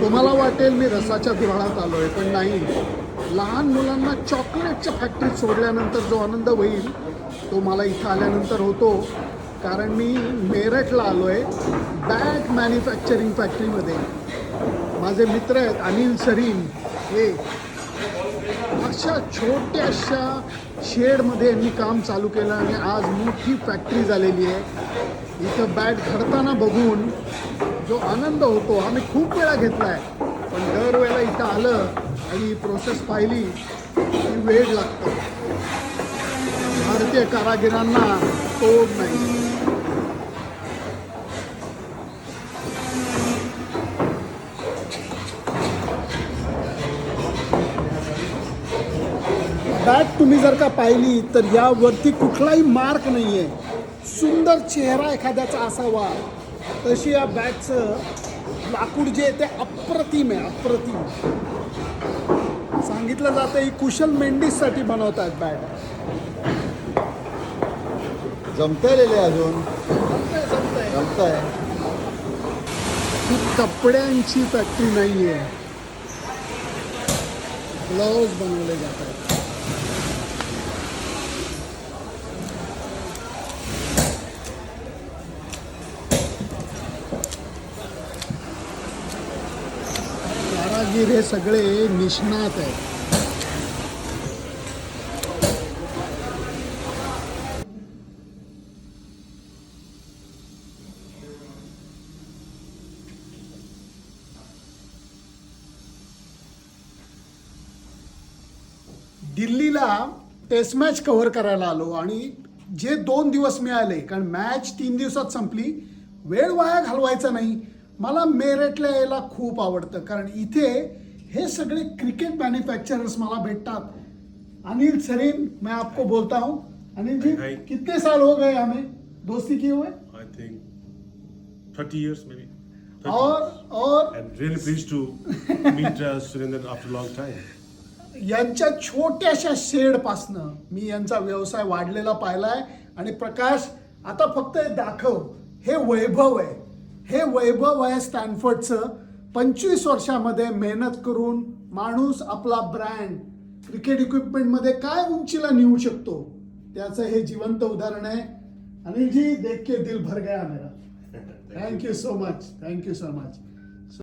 तुम्हाला वाटेल मी रसाच्या दुराळात आलो आहे पण नाही. लहान मुलांना चॉकलेटच्या फॅक्टरीत सोडल्यानंतर जो आनंद होईल तो मला इथं आल्यानंतर होतो. कारण मी मेरठला आलो आहे बॅग मॅन्युफॅक्चरिंग फॅक्टरीमध्ये माझे मित्र आहेत अनिल सरीन हे अशा छोट्याशा शेडमध्ये यांनी काम चालू केलं आणि आज मोठी फॅक्टरी झालेली आहे. इथं बॅट घडताना बघून जो आनंद होतो आम्ही खूप वेळा घेतला आहे पण दरवेळेला इथं आलं आणि ही प्रोसेस पाहिली की वेळ लागतो. भारतीय कारागिरांना तोड नाही. बॅग तुम्ही जर का पाहिली तर यावरती कुठलाही मार्क नाही आहे सुंदर चेहरा एखाद्याचा असावा. तशी या बॅगचं लाकूड जे आहे ते अप्रतिम आहे अप्रतिम. सांगितलं जातं ही कुशल मेंढीसाठी बनवतात बॅग. जमतंय लिहिले अजून. जमतंय, जमतंय. ही कपड्यांची फॅक्टरी नाही आहे ग्लोव्ज बनवले जातात. कारागीर हे सगळे निष्णात आहेत. दिल्लीला टेस्ट मॅच कव्हर करायला आलो आणि जे दोन दिवस मिळाले कारण मॅच तीन दिवसात संपली वेळ वाया घालवायचा नाही. मला मेरठला यायला खूप आवडतं कारण इथे हे सगळे क्रिकेट मॅन्युफॅक्चरर्स मला भेटतात अनिल सरीन मैं आपको बोलता हूँ अनिल जी हाय. कितने साल हो गए हमें दोस्ती किए हुए I think 30 years maybe. 30. और और And really pleased to meet uh, Surendran after a long time. यांच्या छोट्याशा शेडपासनं मी यांचा व्यवसाय वाढलेला पाहिलाय आणि प्रकाश आता फक्त हे दाखव हे वैभव आहे हे वैभव आहे स्टॅनफर्डचं पंचवीस वर्षामध्ये मेहनत करून माणूस आपला ब्रँड क्रिकेट इक्विपमेंटमध्ये काय उंचीला नेऊ शकतो त्याचं हे जिवंत उदाहरण आहे. अनिल जी देख के दिल भर गया मेरा thank you so much thank you so much